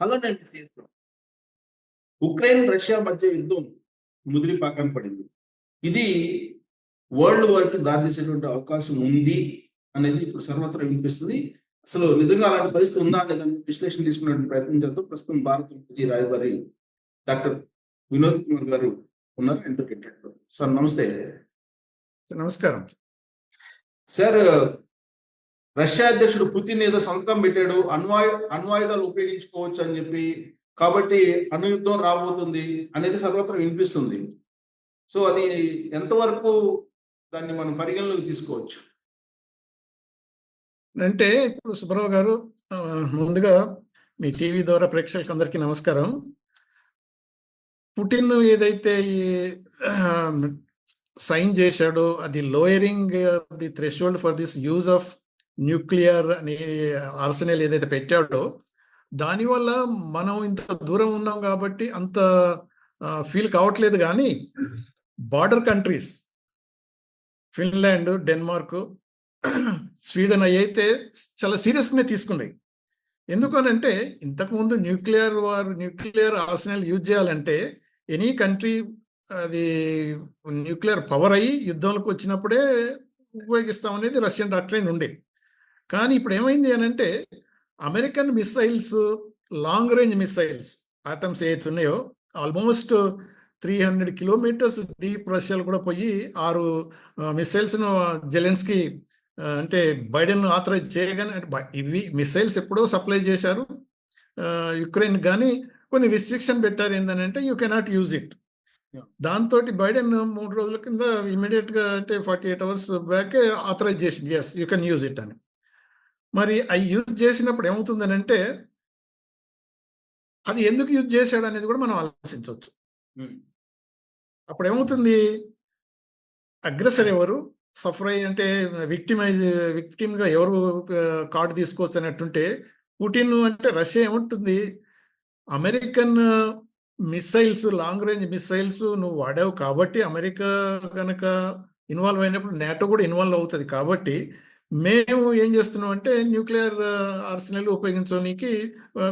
Hello నేను చేస్తాను Ukraine Russia మధ్య యుద్ధం ముదిరి పాకం పడింది. ఇది వరల్డ్ వార్కి దారితీసేటువంటి అవకాశం ఉంది అనేది ఇప్పుడు సర్వత్రా వినిపిస్తుంది. అసలు నిజంగా అలాంటి పరిస్థితి ఉందా లేదా విశ్లేషణ తీసుకునే ప్రయత్నం చేద్దాం. ప్రస్తుతం భారత మాజీ రాయబారి డాక్టర్ వినోద్ కుమార్ గారు ఉన్నారు అడ్వకేట్ సార్ నమస్తే. నమస్కారం. సార్ రష్యా అధ్యక్షుడు పుతిన్ ఏదో సంతకం పెట్టాడు అణ్వాయ అణ్వాయుధాలు ఉపయోగించుకోవచ్చు అని చెప్పి కాబట్టి అణుయుద్ధం రాబోతుంది అనేది సర్వత్రా వినిపిస్తుంది. సో అది ఎంతవరకు దాన్ని మనం పరిగణలోకి తీసుకోవచ్చు? అంటే ఇప్పుడు సుబ్రహ్మ గారు ముందుగా మీ టీవీ ద్వారా ప్రేక్షకులకు అందరికీ నమస్కారం. పుటిన్ ఏదైతే ఈ సైన్ చేశాడో అది lowering the threshold for this use of nuclear అనే ఆర్సనల్ ఏదైతే పెట్టాడో దానివల్ల మనం ఇంత దూరం ఉన్నాం కాబట్టి అంత ఫీల్ కావట్లేదు కానీ border countries Finland Denmark Sweden అవి అయితే చాలా సీరియస్గానే తీసుకున్నాయి. ఎందుకనంటే ఇంతకుముందు nuclear war nuclear arsenal use చేయాలంటే ఎనీ కంట్రీ అది న్యూక్లియర్ పవర్ అయ్యి యుద్ధంలోకి వచ్చినప్పుడే ఉపయోగిస్తాం అనేది రష్యన్ డాక్టరైన్ ఉండేది కానీ ఇప్పుడు ఏమైంది అని అంటే American missiles long range missiles ATACMS ఏవైతే ఉన్నాయో almost three hundred kilometres deep రష్యాలు కూడా పోయి ఆరు మిసైల్స్ను జెలెన్స్కి అంటే బైడెన్ ఆథరైజ్ చేయగానే అంటే ఇవి మిసైల్స్ ఎప్పుడో సప్లై చేశారు యుక్రెయిన్. కానీ కొన్ని రిస్ట్రిక్షన్ పెట్టారు ఏంటంటే యూ కెనాట్ యూజ్ ఇట్. దాంతో బైడెన్ మూడు రోజుల కింద ఇమీడియట్గా అంటే forty eight hours back authorize చేసింది yes you can use it అని. మరి అవి యూజ్ చేసినప్పుడు ఏమవుతుందని అంటే అది ఎందుకు యూజ్ చేశాడు అనేది కూడా మనం ఆలోచించవచ్చు. అప్పుడు ఏమవుతుంది అగ్రెసర్ ఎవరు? సఫర్ అయ్యి అంటే విక్టిమైజ్ విక్టిమ్గా ఎవరు కార్డు తీసుకోవచ్చు అన్నట్టుంటే పుటిన్ అంటే రష్యా ఏముంటుంది? American missiles long range missiles నువ్వు వాడావు కాబట్టి అమెరికా కనుక ఇన్వాల్వ్ అయినప్పుడు నేటో కూడా ఇన్వాల్వ్ అవుతుంది కాబట్టి మేము ఏం చేస్తున్నాం అంటే న్యూక్లియర్ ఆర్సినల్ ఉపయోగించడానికి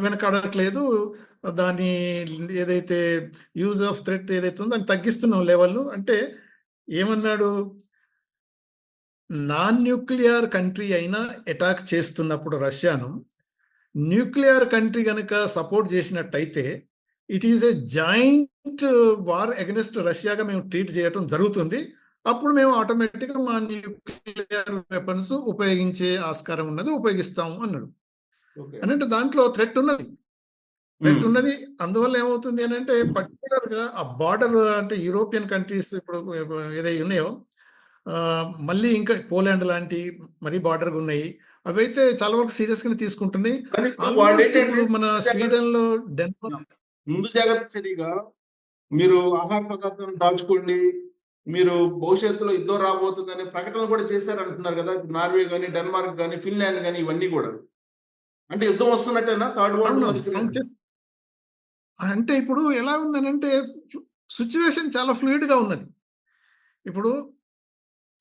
వెనకాడట్లేదు. దాని ఏదైతే యూజ్ ఆఫ్ థ్రెట్ ఏదైతే ఉందో దాన్ని తగ్గిస్తున్నాం లెవెల్ అంటే ఏమన్నాడు? నాన్ న్యూక్లియర్ కంట్రీ అయినా అటాక్ చేస్తున్నప్పుడు రష్యాను న్యూక్లియర్ కంట్రీ కనుక సపోర్ట్ చేసినట్టయితే it is a joint war against రష్యాగా మేము ట్రీట్ చేయటం జరుగుతుంది. అప్పుడు మేము ఆటోమేటిక్గా మా న్యూక్లియర్ వెపన్స్ ఉపయోగించే ఆస్కారం ఉన్నది ఉపయోగిస్తాము అన్నాడు. అని అంటే దాంట్లో థ్రెట్ ఉన్నది. థ్రెట్ ఉమ్, ఉన్నది. అందువల్ల ఏమవుతుంది అని అంటే పర్టికులర్గా ఆ బార్డర్ అంటే యూరోపియన్ కంట్రీస్ ఇప్పుడు ఏదైతే ఉన్నాయో మళ్ళీ ఇంకా పోలాండ్ లాంటి మరీ బార్డర్ ఉన్నాయి. అవైతే చాలా వరకు సీరియస్ గానే తీసుకుంటున్నాయి మన స్వీడన్లో డెన్మార్క్ ముందు జాగ్రత్త చర్యగా మీరు ఆహార పదార్థాలను దాచుకోండి మీరు భవిష్యత్తులో యుద్ధం రాబోతుందనే ప్రకటన కూడా చేశారు అంటున్నారు కదా నార్వే కానీ డెన్మార్క్ కానీ ఫిన్లాండ్ కానీ ఇవన్నీ కూడా. అంటే యుద్ధం వస్తున్నట్టేనా? థర్డ్ వరల్డ్ అంటే ఇప్పుడు ఎలా ఉందని అంటే సిచ్యువేషన్ చాలా ఫ్లూయిడ్గా ఉన్నది. ఇప్పుడు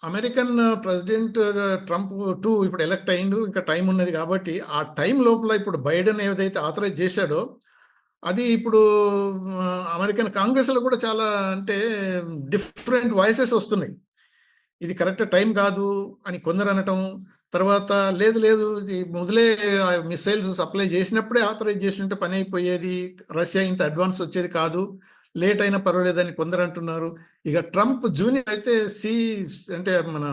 అమెరికన్ ప్రెసిడెంట్ ట్రంప్ టూ ఇప్పుడు ఎలక్ట్ అయిండు. ఇంకా టైం ఉన్నది కాబట్టి ఆ టైం లోపల ఇప్పుడు బైడెన్ ఏదైతే ఆథరైజ్ చేశాడో అది ఇప్పుడు అమెరికన్ కాంగ్రెస్లో కూడా చాలా అంటే డిఫరెంట్ వాయిసెస్ వస్తున్నాయి. ఇది కరెక్ట్ టైం కాదు అని కొందరు అనటం తర్వాత లేదు లేదు ఇది మొదలే మిసైల్స్ సప్లై చేసినప్పుడే ఆథరైజ్ చేసినట్టే పని అయిపోయేది రష్యా ఇంత అడ్వాన్స్ వచ్చేది కాదు లేట్ అయినా పర్వాలేదని కొందరు అంటున్నారు. ఇక ట్రంప్ జూనియర్ అయితే సి అంటే మన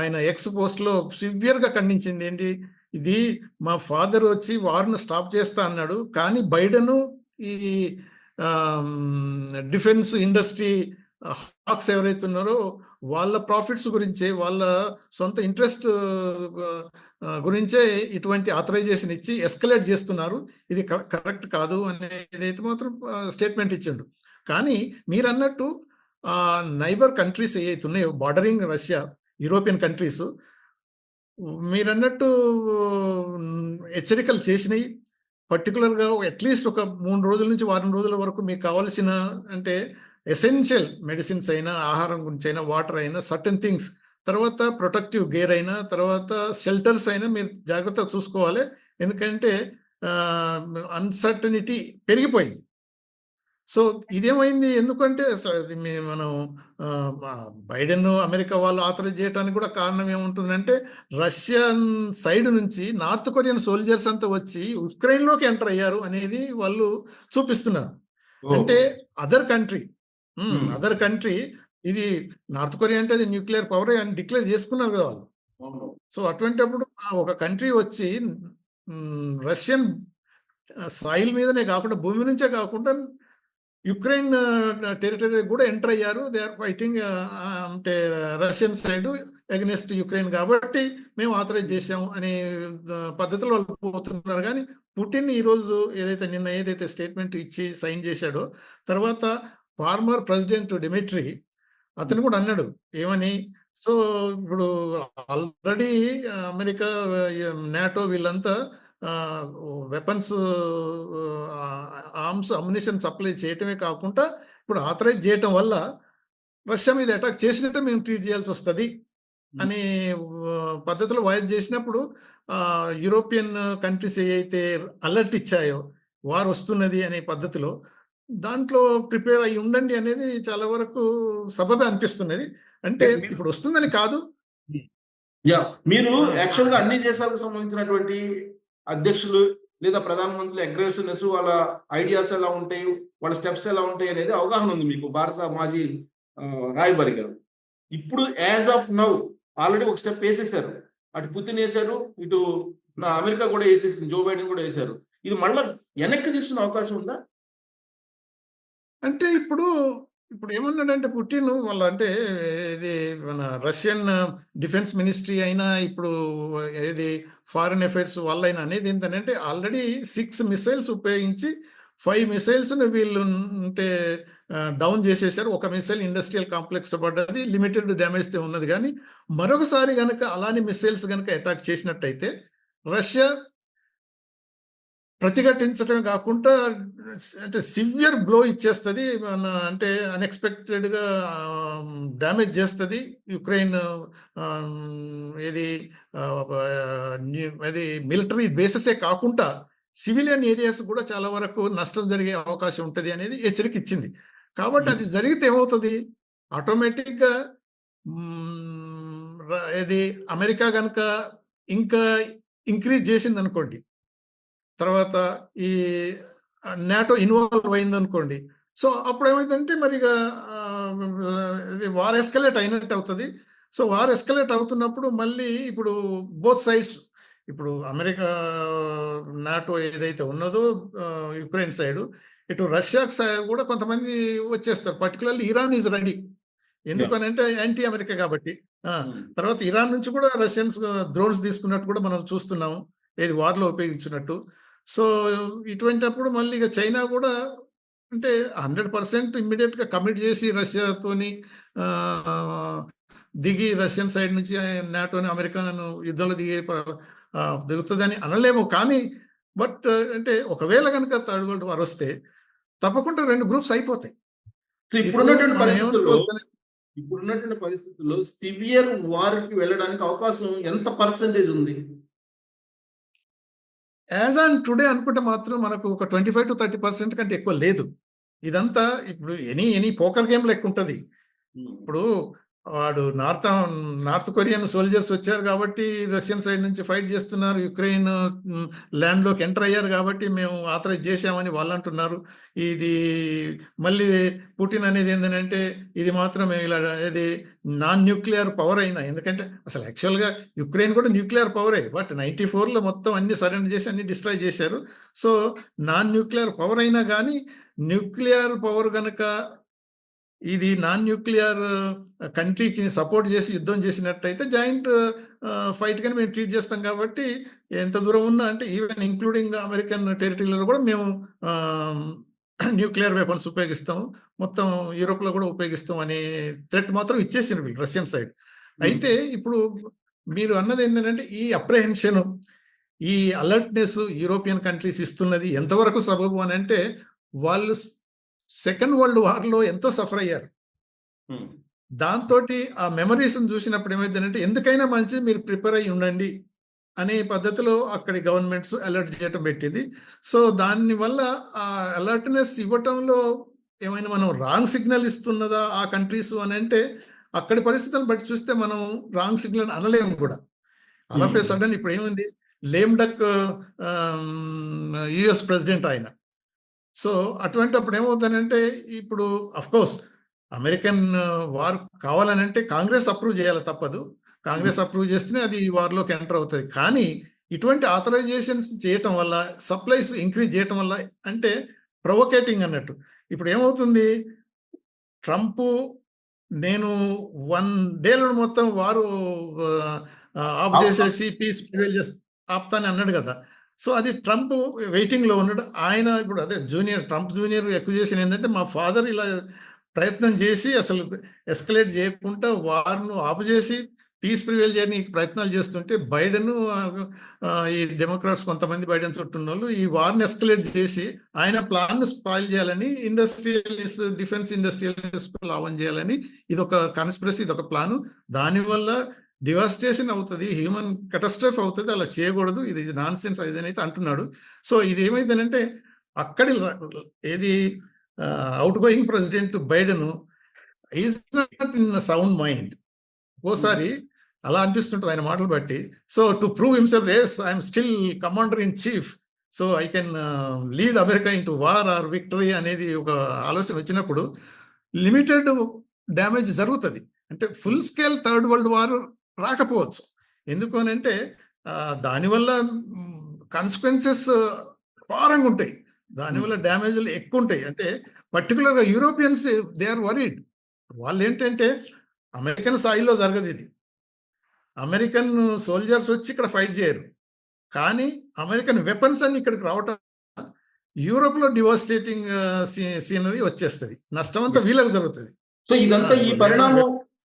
ఆయన ఎక్స్ పోస్ట్లో సివియర్గా ఖండించింది ఏంటి? ఇది మా ఫాదర్ వచ్చి వార్ను స్టాప్ చేస్తా అన్నాడు. కానీ బైడెన్ ఈ డిఫెన్స్ ఇండస్ట్రీ హాక్స్ ఎవరైతే ఉన్నారో వాళ్ళ ప్రాఫిట్స్ గురించే వాళ్ళ సొంత ఇంట్రెస్ట్ గురించే ఇటువంటి ఆథరైజేషన్ ఇచ్చి ఎస్కలేట్ చేస్తున్నారు. ఇది కరెక్ట్ కాదు అనేది మాత్రం స్టేట్మెంట్ ఇచ్చిండు. కానీ మీరు అన్నట్టు నైబర్ కంట్రీస్ ఏవైతే ఉన్నాయో బార్డరింగ్ రష్యా యూరోపియన్ కంట్రీస్ మీరన్నట్టు హెచ్చరికలు చేసినాయి. పర్టికులర్గా అట్లీస్ట్ ఒక మూడు రోజుల నుంచి వారం రోజుల వరకు మీకు కావాల్సిన అంటే ఎసెన్షియల్ మెడిసిన్స్ అయినా ఆహారం గురించి అయినా వాటర్ అయినా సర్టన్ థింగ్స్. తర్వాత ప్రొటెక్టివ్ గేర్ అయినా తర్వాత షెల్టర్స్ అయినా మీరు జాగ్రత్తగా చూసుకోవాలి. ఎందుకంటే అన్సర్టనిటీ పెరిగిపోయింది. సో ఇదేమైంది ఎందుకంటే మనం బైడెన్ అమెరికా వాళ్ళు ఆథరైజ్ చేయడానికి కూడా కారణం ఏముంటుందంటే రష్యన్ సైడ్ నుంచి నార్త్ కొరియన్ సోల్జర్స్ అంతా వచ్చి ఉక్రెయిన్లోకి ఎంటర్ అయ్యారు అనేది వాళ్ళు చూపిస్తున్నారు అంటే అదర్ కంట్రీ. అదర్ కంట్రీ ఇది నార్త్ కొరియా అంటే అది న్యూక్లియర్ పవర్ అని డిక్లేర్ చేసుకున్నారు కదా వాళ్ళు. సో అటువంటిప్పుడు ఒక కంట్రీ వచ్చి రష్యన్ సాయిల్ మీదనే కాకుండా భూమి నుంచే కాకుండా యుక్రెయిన్ టెరిటరీ కూడా ఎంటర్ అయ్యారు. దే ఆర్ ఫైటింగ్ అంటే రష్యన్ సైడ్ అగెనిస్ట్ యుక్రెయిన్ కాబట్టి మేము ఆథరైజ్ చేసాము అనే పద్ధతిలో వాళ్ళు పోతున్నారు. కానీ పుటిన్ ఈరోజు ఏదైతే నిన్న ఏదైతే స్టేట్మెంట్ ఇచ్చి సైన్ చేశాడో తర్వాత ఫార్మర్ ప్రెసిడెంట్ డిమిట్రీ అతను కూడా అన్నాడు ఏమని? సో ఇప్పుడు ఆల్రెడీ అమెరికా నాటో వీళ్ళంతా వెపన్స్ ఆర్మ్స్ అమ్యునిషన్ సప్లై చేయటమే కాకుండా ఇప్పుడు ఆథరైజ్ చేయటం వల్ల రష్యా మీద అటాక్ చేసినట్టే మేము ట్రీట్ చేయాల్సి వస్తుంది అనే పద్ధతిలో వాయిస్ చేసినప్పుడు యూరోపియన్ కంట్రీస్ ఏవైతే అలర్ట్ ఇచ్చాయో వారు వస్తున్నది అనే పద్ధతిలో దాంట్లో ప్రిపేర్ అయి ఉండండి అనేది చాలా వరకు సబబే అనిపిస్తున్నది. అంటే మీరు- ఇప్పుడు వస్తుందని కాదు. యా మీరు యాక్చువల్గా అన్ని దేశాలకు సంబంధించినటువంటి అధ్యక్షులు లేదా ప్రధానమంత్రులు అగ్రెసివ్నెస్ వాళ్ళ ఐడియాస్ ఎలా ఉంటాయి వాళ్ళ స్టెప్స్ ఎలా ఉంటాయి అనేది అవగాహన ఉంది మీకు భారత మాజీ రాయబారి గారు. ఇప్పుడు యాజ్ ఆఫ్ నౌ ఆల్రెడీ ఒక స్టెప్ వేసేసారు. అటు పుతిన్ వేశారు ఇటు నా అమెరికా కూడా వేసేసింది జో బైడెన్ కూడా వేశారు ఇది మళ్ళీ వెనక్కి తీసుకునే అవకాశం ఉందా? అంటే ఇప్పుడు ఇప్పుడు ఏమన్నాడంటే పుటిన్ వాళ్ళ అంటే ఇది మన రష్యన్ డిఫెన్స్ మినిస్ట్రీ అయినా ఇప్పుడు ఏది ఫారిన్ అఫైర్స్ వాళ్ళైనా అనేది ఏంటంటే ఆల్రెడీ సిక్స్ మిసైల్స్ ఉపయోగించి ఫైవ్ మిసైల్స్ను వీళ్ళు అంటే డౌన్ చేసేసారు ఒక మిసైల్ ఇండస్ట్రియల్ కాంప్లెక్స్ పడ్డది లిమిటెడ్ డ్యామేజ్ తే ఉన్నది. కానీ మరొకసారి కనుక అలాంటి మిసైల్స్ కనుక అటాక్ చేసినట్టయితే రష్యా ప్రతిఘటించడమే కాకుండా అంటే సివియర్ బ్లో ఇచ్చేస్తుంది మన అంటే అన్ఎక్స్పెక్టెడ్గా డ్యామేజ్ చేస్తుంది యుక్రెయిన్ ఏది అది మిలిటరీ బేసెసే కాకుండా సివిలియన్ ఏరియాస్ కూడా చాలా వరకు నష్టం జరిగే అవకాశం ఉంటుంది అనేది హెచ్చరిక ఇచ్చింది కాబట్టి అది జరిగితే ఏమవుతుంది? ఆటోమేటిక్గా ఇది అమెరికా కనుక ఇంకా ఇంక్రీజ్ చేసింది అనుకోండి తర్వాత ఈ నాటో ఇన్వాల్వ్ అయింది అనుకోండి సో అప్పుడు ఏమైందంటే మరి ఇక వార్ ఎస్కలేట్ అయినట్టు అవుతుంది. సో వార్ ఎస్కలేట్ అవుతున్నప్పుడు మళ్ళీ ఇప్పుడు బోత్ సైడ్స్ ఇప్పుడు అమెరికా నాటో ఏదైతే ఉన్నదో యుక్రెయిన్ సైడ్ ఇటు రష్యా సైడ్ కూడా కొంతమంది వచ్చేస్తారు. Particularly Iran is ready. ఎందుకనంటే యాంటీ అమెరికా కాబట్టి. ఆ, తర్వాత ఇరాన్ నుంచి కూడా రష్యన్స్ డ్రోన్స్ తీసుకున్నట్టు కూడా మనం చూస్తున్నాము. ఏది వార్లో ఉపయోగించినట్టు. సో ఇటువంటిప్పుడు మళ్ళీ ఇక చైనా కూడా అంటే హండ్రెడ్ పర్సెంట్ ఇమ్మీడియట్గా కమిట్ చేసి రష్యాతోని దిగి రష్యన్ సైడ్ నుంచి నాటోని అమెరికాను యుద్ధంలో దిగే దిగుతుందని అనలేము. కానీ బట్ అంటే ఒకవేళ కనుక థర్డ్ వరల్డ్ వార్ వస్తే తప్పకుండా రెండు గ్రూప్స్ అయిపోతాయి. ఇప్పుడున్నటువంటి పరిస్థితుల్లో ఇప్పుడున్నటువంటి పరిస్థితుల్లో సివియర్ వార్కి వెళ్ళడానికి అవకాశం ఎంత పర్సెంటేజ్ ఉంది? యాజ్ ఆన్ టుడే అనుకుంటే మాత్రం మనకు ఒక twenty five to thirty percent కంటే ఎక్కువ లేదు. ఇదంతా ఇప్పుడు ఎనీ ఎనీ పోకర్ గేమ్ లెక్క ఉంటుంది. ఇప్పుడు వాడు నార్త్ నార్త్ కొరియన్ సోల్జర్స్ వచ్చారు కాబట్టి రష్యన్ సైడ్ నుంచి ఫైట్ చేస్తున్నారు. యుక్రెయిన్ ల్యాండ్లోకి ఎంటర్ అయ్యారు కాబట్టి మేము ఆథరైజ్ చేశామని వాళ్ళు అంటున్నారు. ఇది మళ్ళీ పుటిన్ అనేది ఏంటంటే ఇది మాత్రం ఇలా ఇది నాన్ న్యూక్లియర్ పవర్ అయినా ఎందుకంటే అసలు యాక్చువల్గా యుక్రెయిన్ కూడా న్యూక్లియర్ పవరే బట్ నైంటీ ఫోర్లో మొత్తం అన్ని సరెండర్ చేసి అన్ని డిస్ట్రాయ్ చేశారు. సో నాన్ న్యూక్లియర్ పవర్ అయినా కానీ న్యూక్లియర్ పవర్ కనుక ఇది నాన్ న్యూక్లియర్ కంట్రీకి సపోర్ట్ చేసి యుద్ధం చేసినట్టయితే జాయింట్ ఫైట్ కానీ మేము ట్రీట్ చేస్తాం కాబట్టి ఎంత దూరం ఉన్నా అంటే ఈవెన్ ఇంక్లూడింగ్ అమెరికన్ టెరిటరీలో కూడా మేము న్యూక్లియర్ వెపన్స్ ఉపయోగిస్తాము. మొత్తం యూరోప్లో కూడా ఉపయోగిస్తాం అనే థ్రెట్ మాత్రం ఇచ్చేసింది వీళ్ళు రష్యన్ సైడ్ అయితే ఇప్పుడు మీరు అన్నది ఏంటంటే ఈ అప్రహెన్షన్ ఈ అలర్ట్నెస్ యూరోపియన్ కంట్రీస్ ఇస్తున్నది ఎంతవరకు సబబు అని అంటే వాళ్ళు సెకండ్ వరల్డ్ వార్లో ఎంతో సఫర్ అయ్యారు. దాంతో ఆ మెమరీస్ చూసినప్పుడు ఏమైందంటే ఎందుకైనా మంచిది మీరు ప్రిపేర్ అయి ఉండండి అనే పద్ధతిలో అక్కడి గవర్నమెంట్స్ అలర్ట్ చేయటం పెట్టింది. సో దానివల్ల ఆ అలర్ట్నెస్ ఇవ్వటంలో ఏమైనా మనం రాంగ్ సిగ్నల్ ఇస్తున్నదా ఆ కంట్రీస్ అని అంటే అక్కడి పరిస్థితులను బట్టి చూస్తే మనం రాంగ్ సిగ్నల్ అనలేము కూడా. Hmm. సడన్ ఇప్పుడు ఏముంది లేమ్ డక్ యుఎస్ ప్రెసిడెంట్ ఆయన సో అటువంటి అప్పుడు ఏమవుతానంటే ఇప్పుడు అఫ్ కోర్స్ అమెరికన్ వార్ కావాలనంటే కాంగ్రెస్ అప్రూవ్ చేయాలి తప్పదు. కాంగ్రెస్ అప్రూవ్ చేస్తేనే అది వార్లోకి ఎంటర్ అవుతుంది. కానీ ఇటువంటి ఆథరైజేషన్స్ చేయటం వల్ల సప్లైస్ ఇంక్రీజ్ చేయటం వల్ల అంటే ప్రొవోకేటింగ్ అన్నట్టు. ఇప్పుడు ఏమవుతుంది ట్రంప్ నేను వన్ డేలో మొత్తం వారు ఆఫ్ ఆపుతా. చేసేసి పీస్ ప్రివేల్ చేస్తా ఆపుతాని అన్నాడు కదా. సో అది ట్రంప్ వెయిటింగ్లో ఉన్నాడు. ఆయన ఇప్పుడు అదే జూనియర్ ట్రంప్ జూనియర్ ఎక్కువ చేసిన ఏంటంటే మా ఫాదర్ ఇలా ప్రయత్నం చేసి అసలు ఎస్కలేట్ చేయకుండా వార్ను ఆపు చేసి పీస్ ప్రివేల్ చేయడానికి ప్రయత్నాలు చేస్తుంటే బైడెన్ ఈ డెమోక్రాట్స్ కొంతమంది బైడెన్ చుట్టూన్న వాళ్ళు ఈ వార్ని ఎస్కలేట్ చేసి ఆయన ప్లాన్ స్పాయిల్ చేయాలని ఇండస్ట్రియలిస్ట్ డిఫెన్స్ ఇండస్ట్రియలిస్ట్ లాభం చేయాలని ఇది ఒక కాన్స్పిరసీ ఇది ఒక ప్లాను దానివల్ల డివాస్టేషన్ అవుతుంది హ్యూమన్ కటస్ట్రఫ్ అవుతుంది అలా చేయకూడదు ఇది నాన్ సెన్స్ అంటున్నాడు. సో ఇది ఏమైందనంటే అక్కడి ఏది out going president Biden is not in sound mind. ఓసారి అలా అనిపిస్తుంటుంది ఆయన మాటలు బట్టి. So to prove himself yes I'm still commander in chief so I can lead America into war or victory అనేది ఒక ఆలోచన వచ్చినప్పుడు లిమిటెడ్ డ్యామేజ్ జరుగుతుంది. అంటే full scale third world war రాకపోవచ్చు. ఎందుకు అని అంటే దానివల్ల కాన్సిక్వెన్సెస్ ఘోరంగా ఉంటాయి దానివల్ల డ్యామేజ్లు ఎక్కువ ఉంటాయి అంటే పర్టికులర్గా యూరోపియన్స్ దే ఆర్ వరీడ్ వాళ్ళు ఏంటంటే అమెరికన్ స్థాయిలో జరగదు ఇది. అమెరికన్ సోల్జర్స్ వచ్చి ఇక్కడ ఫైట్ చేయరు. కానీ అమెరికన్ వెపన్స్ అన్ని ఇక్కడికి రావటం యూరోప్లో డివాస్టేటింగ్ సీనరీ వచ్చేస్తుంది. నష్టం అంతా వీళ్ళకి జరుగుతుంది. సో ఇదంతా ఈ పరిణామం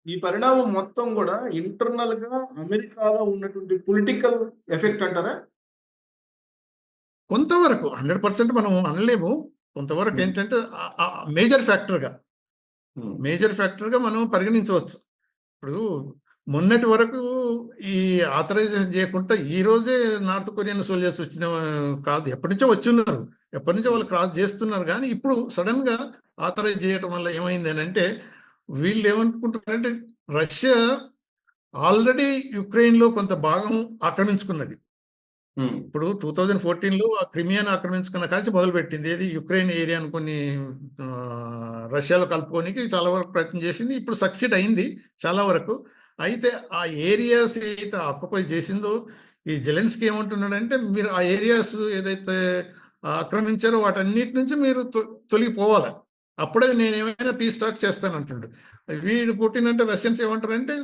ఈ పరిణామం మొత్తం కూడా ఇంటర్నల్గా అమెరికాలో ఉన్నటువంటి పొలిటికల్ ఎఫెక్ట్ అంటారా? కొంతవరకు హండ్రెడ్ పర్సెంట్ మనం అనలేము. కొంతవరకు Hmm. ఏంటంటే మేజర్ ఫ్యాక్టర్గా మేజర్ ఫ్యాక్టర్గా మనం పరిగణించవచ్చు. ఇప్పుడు మొన్నటి వరకు ఈ ఆథరైజేషన్ చేయకుండా ఈ రోజే నార్త్ కొరియన్ సోల్జర్స్ వచ్చిన కాదు ఎప్పటి నుంచో వచ్చి ఉన్నారు. ఎప్పటి నుంచో వాళ్ళు క్రాస్ చేస్తున్నారు. కానీ ఇప్పుడు సడన్గా ఆథరైజ్ చేయటం వల్ల ఏమైంది అని అంటే వీళ్ళు ఏమనుకుంటున్నారంటే రష్యా ఆల్రెడీ యుక్రెయిన్లో కొంత భాగం ఆక్రమించుకున్నది. ఇప్పుడు టూ థౌజండ్ ఫోర్టీన్లో ఆ క్రిమియాను ఆక్రమించుకున్న కాల్చి మొదలుపెట్టింది. ఏది యుక్రెయిన్ ఏరియాను కొన్ని రష్యాలో కలుపుకోనికి చాలా వరకు ప్రయత్నం చేసింది. ఇప్పుడు సక్సీడ్ అయింది చాలా వరకు. అయితే ఆ ఏరియాస్ ఏదైతే ఆక్యుపై చేసిందో ఈ జెలెన్స్కి ఏమంటున్నాడంటే మీరు ఆ ఏరియాస్ ఏదైతే ఆక్రమించారో వాటన్నిటి నుంచి మీరు తొ- తొలగిపోవాలి. అప్పుడే నేను ఏమైనా పీస్ టాక్ చేస్తాను అంటుండు. వీడు పుట్టిన అంటే రష్యన్స్ ఏమంటారంటే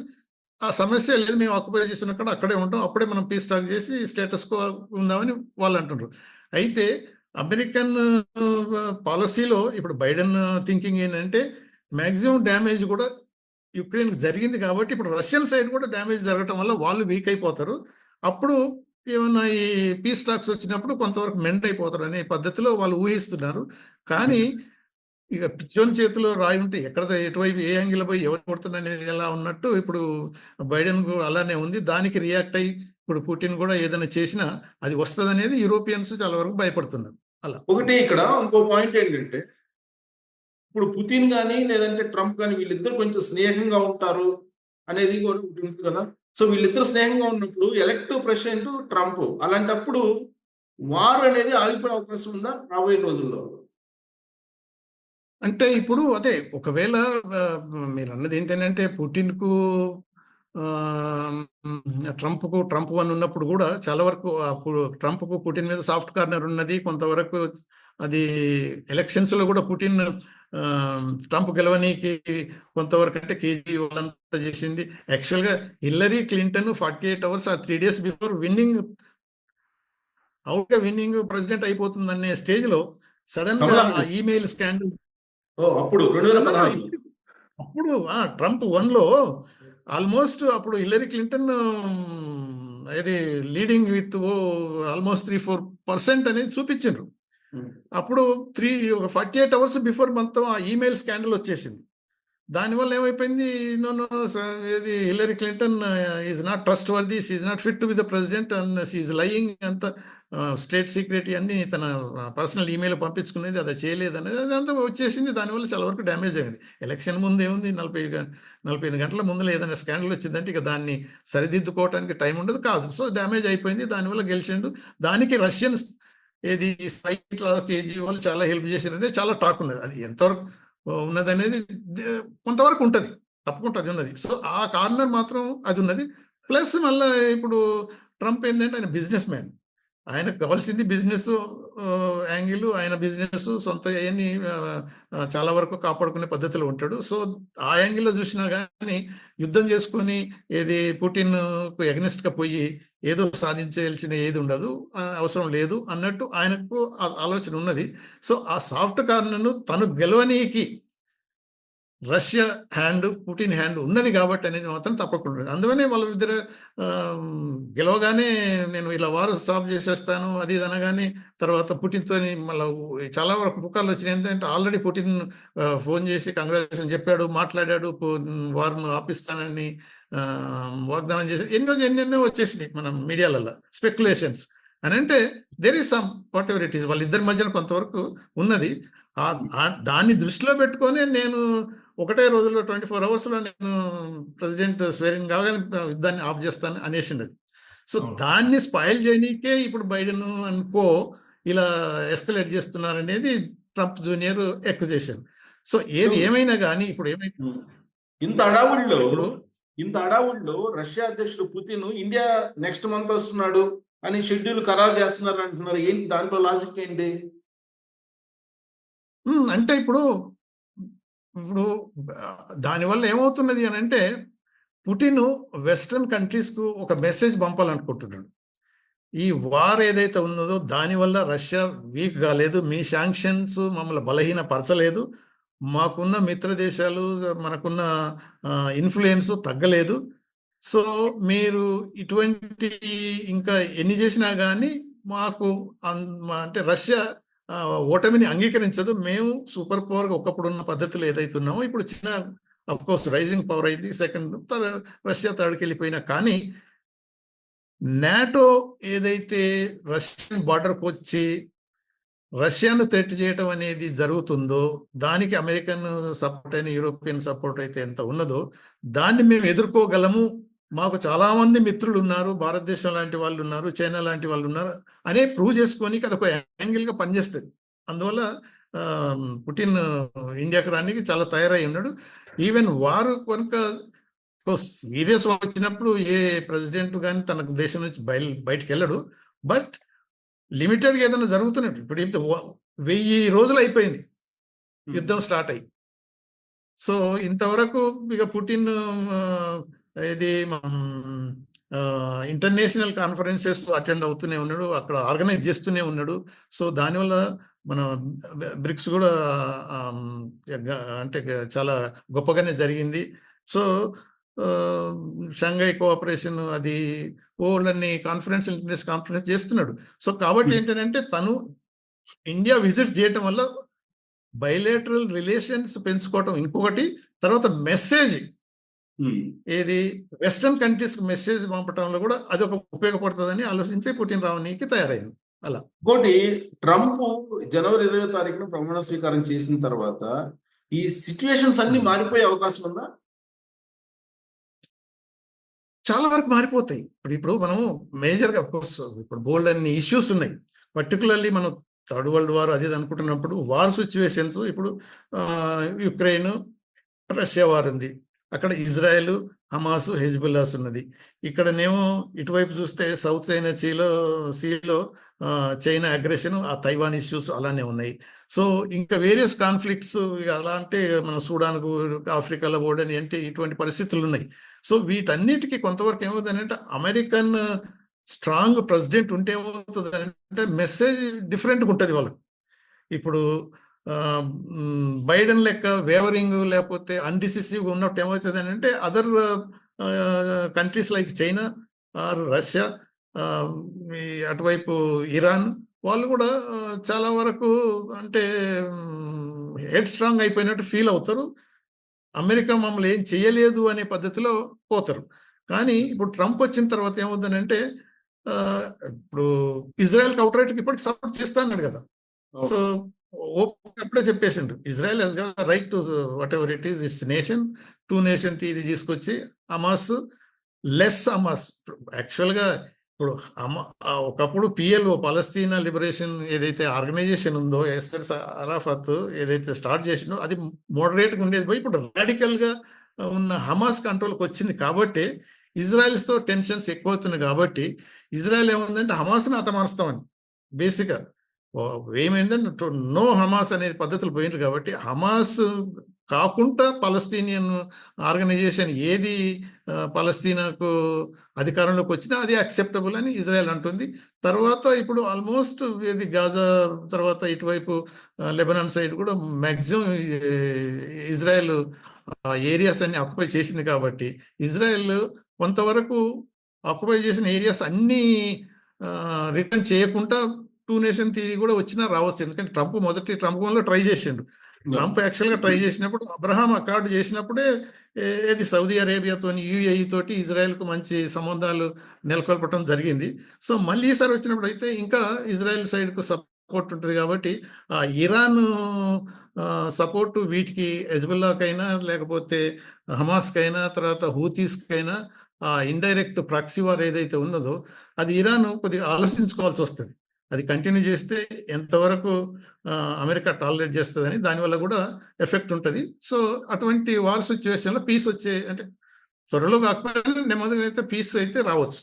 ఆ సమస్య లేదు మేము ఆక్యుపై చేస్తున్నక్కడ అక్కడే ఉంటాం అప్పుడే మనం పీస్ టాక్ చేసి స్టేటస్ కో ఉందామని వాళ్ళు అంటుండ్రు. అయితే అమెరికన్ పాలసీలో ఇప్పుడు బైడెన్ థింకింగ్ ఏంటంటే మ్యాక్సిమం డ్యామేజ్ కూడా యుక్రెయిన్ జరిగింది కాబట్టి ఇప్పుడు రష్యన్ సైడ్ కూడా డ్యామేజ్ జరగటం వల్ల వాళ్ళు వీక్ అయిపోతారు. అప్పుడు ఏమన్నా ఈ పీస్ టాక్స్ వచ్చినప్పుడు కొంతవరకు మెంట్ అయిపోతారు అనే పద్ధతిలో వాళ్ళు ఊహిస్తున్నారు. కానీ ఇక పిచ్చోని చేతిలో రాయి ఉంటే ఎక్కడ ఎటువైపు ఏ యాంగిల్ పోయి ఎవరు కొడుతున్నారు అనేది ఎలా ఉన్నట్టు ఇప్పుడు బైడెన్ కూడా అలానే ఉంది. దానికి రియాక్ట్ అయ్యి ఇప్పుడు పుటిన్ కూడా ఏదైనా చేసినా అది వస్తుంది అనేది యూరోపియన్స్ చాలా వరకు భయపడుతున్నారు. ఒకటి ఇక్కడ ఇంకో పాయింట్ ఏంటంటే ఇప్పుడు పుతిన్ కానీ లేదంటే ట్రంప్ కానీ వీళ్ళిద్దరు కొంచెం స్నేహంగా ఉంటారు అనేది కూడా ఉంది కదా. సో వీళ్ళిద్దరు స్నేహంగా ఉన్నప్పుడు ఎలక్టివ్ ప్రెసిడెంట్ ట్రంప్ అలాంటప్పుడు వార్ అనేది ఆగిపోయే అవకాశం ఉందా రాబోయే రోజుల్లో? అంటే ఇప్పుడు అదే ఒకవేళ మీరు అన్నది ఏంటంటే పుటిన్కు ట్రంప్కు ట్రంప్ వన్ ఉన్నప్పుడు కూడా చాలా వరకు అప్పుడు ట్రంప్కు పుటిన్ మీద సాఫ్ట్ కార్నర్ ఉన్నది కొంతవరకు అది ఎలక్షన్స్లో కూడా పుటిన్ ట్రంప్ గెలవనీకి కొంతవరకు అంటే కేజీ వాళ్ళంతా చేసింది యాక్చువల్గా Hillary Clinton forty eight hours ఆ త్రీ డేస్ బిఫోర్ విన్నింగ్ అవుట్గా విన్నింగ్ ప్రెసిడెంట్ అయిపోతుంది అనే స్టేజ్లో సడన్గా. ఈమెయిల్ స్కాండల్ ఓ అప్పుడు రెండు వేల పదహారు. అప్పుడు ఆ ట్రంప్ వన్లో ఆల్మోస్ట్ అప్పుడు హిల్లరీ క్లింటన్ అది leading with almost three four percent అనేది చూపించారు అప్పుడు త్రీ ఒక ఫార్టీ ఎయిట్ అవర్స్ బిఫోర్ మొత్తం ఆ ఈమెయిల్ స్కాండల్ వచ్చేసింది. దానివల్ల ఏమైపోయింది? నో నో ఇది Hillary Clinton is not trustworthy is not fit to be the president and is lying అంత స్టేట్ సీక్రెట్ అన్ని తన పర్సనల్ ఈమెయిల్ పంపించుకునేది అది చేయలేదు అనేది అదంతా వచ్చేసింది. దానివల్ల చాలా వరకు డ్యామేజ్ అయింది. ఎలక్షన్ ముందు ఏముంది? నలభై నలభై ఐదు గంటల ముందు ఏదైనా స్కాండల్ వచ్చిందంటే ఇక దాన్ని సరిదిద్దుకోవడానికి టైం ఉండదు. కాదు. సో డ్యామేజ్ అయిపోయింది. దానివల్ల గెలిచిండు. దానికి రష్యన్స్ ఏది స్పైక్ కేజీ వాళ్ళు చాలా హెల్ప్ చేశారంటే చాలా టాక్ ఉన్నది. అది ఎంతవరకు ఉన్నది అనేది కొంతవరకు ఉంటుంది. తప్పకుండా అది ఉన్నది. సో ఆ కార్నర్ మాత్రం అది ఉన్నది. ప్లస్ మళ్ళీ ఇప్పుడు ట్రంప్ ఏంటంటే ఆయన బిజినెస్ మ్యాన్. ఆయనకు కావాల్సింది బిజినెస్ యాంగిల్ ఆయన బిజినెస్ సొంత అవన్నీ చాలా వరకు కాపాడుకునే పద్ధతిలో ఉంటాడు. సో ఆ యాంగిల్లో చూసినా కానీ యుద్ధం చేసుకొని ఏది పుటిన్ ఎగనెస్ట్గా పోయి ఏదో సాధించాల్సిన ఏది ఉండదు అవసరం లేదు అన్నట్టు ఆయనకు ఆలోచన ఉన్నది. సో ఆ సాఫ్ట్ కార్నర్ను తను గెలవనీకి రష్యా హ్యాండ్ పుటిన్ హ్యాండ్ ఉన్నది కాబట్టి అనేది మాత్రం తప్పకుండా అందువనే వాళ్ళ ఇద్దరు గెలవగానే నేను ఇలా వారు స్టాప్ చేసేస్తాను అది ఇది అనగానే తర్వాత పుటిన్తో మళ్ళీ చాలా వరకు పుకార్లు వచ్చినాయి. ఏంటంటే ఆల్రెడీ పుటిన్ ఫోన్ చేసి కంగ్రాచులేషన్ చెప్పాడు మాట్లాడాడు వారిని ఆపిస్తానని వాగ్దానం చేసి ఎన్నో ఎన్నెన్నో వచ్చేసినాయి మన మీడియాలలో స్పెక్యులేషన్స్ అని అంటే there is some whatever it is వాళ్ళిద్దరి మధ్యన కొంతవరకు ఉన్నది. దాన్ని దృష్టిలో పెట్టుకొని నేను ఒకటే రోజులో ట్వంటీ ఫోర్ అవర్స్లో నేను ప్రెసిడెంట్ స్వేరింగ్ కాగానే యుద్ధాన్ని ఆఫ్ చేస్తాను అనేసింది సో అవును. దాన్ని స్పాయిల్ చేయనీకే ఇప్పుడు బైడెన్ అనుకో ఇలా ఎస్కలేట్ చేస్తున్నారు అనేది ట్రంప్ జూనియర్ ఎక్విజేషన్ సో ఏది ఏమైనా కానీ ఇప్పుడు ఏమైతే ఇంత అడావుల్లో ఇప్పుడు ఇంత అడావుల్లో రష్యా అధ్యక్షుడు పుతిన్ ఇండియా నెక్స్ట్ మంత్ వస్తున్నాడు అని షెడ్యూల్ ఖరారు చేస్తున్నారు అంటున్నారు ఏంటి దాంట్లో లాజిక్ ఏంటి? అంటే ఇప్పుడు ఇప్పుడు దానివల్ల ఏమవుతున్నది అని అంటే పుటిన్ వెస్ట్రన్ కంట్రీస్కు ఒక మెసేజ్ పంపాలనుకుంటున్నాడు. ఈ వార్ ఏదైతే ఉన్నదో దానివల్ల రష్యా వీక్ కాలేదు మీ శాంక్షన్స్ మమ్మల్ని బలహీనపరచలేదు మాకున్న మిత్ర దేశాలు మనకున్న ఇన్ఫ్లుయెన్స్ తగ్గలేదు. సో మీరు ఇటువంటి ఇంకా ఎన్ని చేసినా కానీ మాకు అన్- అంటే రష్యా ఓటమిని అంగీకరించదు. మేము సూపర్ పవర్గా ఒకప్పుడు ఉన్న పద్ధతులు ఏదైతే ఉన్నామో ఇప్పుడు చిన్న కోర్స్ రైజింగ్ పవర్ అయింది. సెకండ్ రష్యా థర్డ్కి వెళ్ళిపోయినా కానీ నాటో ఏదైతే రష్యన్ బార్డర్కి వచ్చి రష్యాను థ్రెట్ చేయటం అనేది జరుగుతుందో దానికి అమెరికన్ సపోర్ట్ అయిన యూరోపియన్ సపోర్ట్ అయితే ఎంత ఉన్నదో దాన్ని మేము ఎదుర్కోగలము మాకు చాలా మంది మిత్రులు ఉన్నారు భారతదేశం లాంటి వాళ్ళు ఉన్నారు చైనా లాంటి వాళ్ళు ఉన్నారు. అనే ప్రూవ్ చేసుకొని అదొక యాంగిల్గా పనిచేస్తుంది. అందువల్ల పుటిన్ ఇండియాకి రానికి చాలా తయారై ఉన్నాడు. ఈవెన్ వారు కనుక సీరియస్ వచ్చినప్పుడు ఏ ప్రెసిడెంట్ కానీ తన దేశం నుంచి బయలు బయటికి వెళ్ళడు. బట్ లిమిటెడ్గా ఏదైనా జరుగుతున్నట్టు ఇప్పుడు వెయ్యి రోజులు అయిపోయింది. యుద్ధం స్టార్ట్ అయ్యి. సో ఇంతవరకు ఇక పుటిన్ ఇది ఇంటర్నేషనల్ కాన్ఫరెన్సెస్ అటెండ్ అవుతూనే ఉన్నాడు అక్కడ ఆర్గనైజ్ చేస్తూనే ఉన్నాడు సో దానివల్ల మన బ్రిక్స్ కూడా అంటే చాలా గొప్పగానే జరిగింది సో షంఘై కోఆపరేషన్ అది వరల్డ్ అన్ని కాన్ఫరెన్స్ ఇంటర్నేషనల్ కాన్ఫరెన్స్ చేస్తున్నాడు సో కాబట్టి Hmm. ఏంటంటే తను ఇండియా విజిట్ చేయటం వల్ల బయలేటరల్ రిలేషన్స్ పెంచుకోవటం ఇంకొకటి తర్వాత మెసేజ్. ఏది? వెస్టర్న్ కంట్రీస్ మెసేజ్ పంపటంలో కూడా అది ఒక ఉపయోగపడుతుందని ఆలోచించి పుటిన్ రావడానికి తయారైంది. ఇంకోటి ట్రంప్ జనవరి ఇరవై తారీఖున ప్రమాణ స్వీకారం చేసిన తర్వాత ఈ సిచ్యువేషన్స్ అన్ని మారిపోయే అవకాశం ఉందా? చాలా వరకు మారిపోతాయి. ఇప్పుడు ఇప్పుడు మనం మేజర్గా కోర్స్ ఇప్పుడు బోల్డ్ అన్ని ఇష్యూస్ ఉన్నాయి. పర్టికులర్లీ మనం థర్డ్ వరల్డ్ వార్ అది అనుకుంటున్నప్పుడు వార్ సిచ్యువేషన్స్ ఇప్పుడు యుక్రెయిన్ రష్యా వార్ ఉంది. అక్కడ ఇజ్రాయెల్ హమాసు హెజ్బుల్లాస్ ఉన్నది. ఇక్కడనేమో ఇటువైపు చూస్తే సౌత్ చైనా సీలో సీలో చైనా అగ్రెషన్ ఆ తైవాన్ ఇష్యూస్ అలానే ఉన్నాయి. సో ఇంకా వేరియస్ కాన్ఫ్లిక్ట్స్ అలా అంటే మన సూడాన్కు ఆఫ్రికాలో పోవడం అంటే ఇటువంటి పరిస్థితులు ఉన్నాయి సో వీటన్నిటికీ కొంతవరకు ఏమవుతుంది అంటే అమెరికన్ స్ట్రాంగ్ ప్రెసిడెంట్ ఉంటే ఏమవుతుంది అంటే మెసేజ్ డిఫరెంట్గా ఉంటుంది వాళ్ళకి. ఇప్పుడు బైడెన్ లెక్క వేవరింగ్ లేకపోతే అన్డిసిసివ్గా ఉన్నట్టు ఏమవుతుంది అంటే other countries like China or Russia అటువైపు ఇరాన్ వాళ్ళు కూడా చాలా వరకు అంటే హెడ్ స్ట్రాంగ్ అయిపోయినట్టు ఫీల్ అవుతారు. అమెరికా మమ్మల్ని ఏం చేయలేదు అనే పద్ధతిలో పోతారు. కానీ ఇప్పుడు ట్రంప్ వచ్చిన తర్వాత ఏమవుతుందంటే అంటే ఇప్పుడు అవుట్ రైట్కి ఇప్పటికి సపోర్ట్ చేస్తాన్నాడు కదా. సో ఓపెన్ అప్పుడే చెప్పేసిండు. Israel he's right to whatever it is it's nation to nation theory తీసుకొచ్చి అమాస్ లెస్ అమాస్ యాక్చువల్గా ఇప్పుడు అమ ఒకప్పుడు పిఎల్ఓ పలస్తీనా లిబరేషన్ ఏదైతే ఆర్గనైజేషన్ ఉందో ఎస్ఎస్ అరాఫత్ ఏదైతే స్టార్ట్ చేసిందో అది మోడరేట్గా ఉండేది. పోయి ఇప్పుడు radical గా ఉన్న హమాస్ కంట్రోల్కి వచ్చింది కాబట్టి ఇజ్రాయెల్స్తో టెన్షన్స్ ఎక్కువ అవుతున్నాయి కాబట్టి ఇజ్రాయెల్ ఏముందంటే హమాస్ని అతమారుస్తామని బేసిక్గా ఏమైందంటే నో హమాస్ అనేది పద్ధతులు పోయినారు కాబట్టి హమాస్ కాకుండా పలస్తీనియన్ ఆర్గనైజేషన్ ఏది పలస్తీనాకు అధికారంలోకి వచ్చినా అది అక్సెప్టబుల్ అని ఇజ్రాయెల్ అంటుంది. తర్వాత ఇప్పుడు ఆల్మోస్ట్ ఇది గాజా తర్వాత ఇటువైపు లెబనాన్ సైడ్ కూడా మ్యాక్సిమం ఇజ్రాయెల్ ఏరియాస్ అన్ని ఆక్యుపై చేసింది కాబట్టి ఇజ్రాయెల్ కొంతవరకు ఆక్యుపై చేసిన ఏరియాస్ అన్నీ రిటర్న్ చేయకుండా టూ నేషన్ థియరీ కూడా వచ్చినా రావచ్చు. ఎందుకంటే ట్రంప్ మొదటి ట్రంప్ వల్ల ట్రై చేసిండు. ట్రంప్ యాక్చువల్గా ట్రై చేసినప్పుడు అబ్రహాం అకార్డ్ చేసినప్పుడే ఏది సౌదీ అరేబియాతో యుఏఈ తోటి ఇజ్రాయెల్కు మంచి సంబంధాలు నెలకొల్పడం జరిగింది. సో మళ్ళీ ఈసారి వచ్చినప్పుడు అయితే ఇంకా ఇజ్రాయెల్ సైడ్కు సపోర్ట్ ఉంటుంది కాబట్టి ఆ ఇరాన్ సపోర్ట్ వీటికి హెజ్బుల్లాకైనా లేకపోతే హమాస్కైనా తర్వాత హూతీస్కైనా ఆ ఇండైరెక్ట్ ప్రాక్సీ వార్ ఏదైతే ఉన్నదో అది ఇరాన్ కొద్దిగా ఆలోచించుకోవాల్సి వస్తుంది. అది కంటిన్యూ చేస్తే ఎంతవరకు అమెరికా టాలరేట్ చేస్తుందని దానివల్ల కూడా ఎఫెక్ట్ ఉంటుంది. సో అటువంటి వార్ సిచ్యువేషన్లో పీస్ వచ్చే అంటే త్వరలో కాకపోయినా నెమ్మదిగా అయితే పీస్ అయితే రావచ్చు.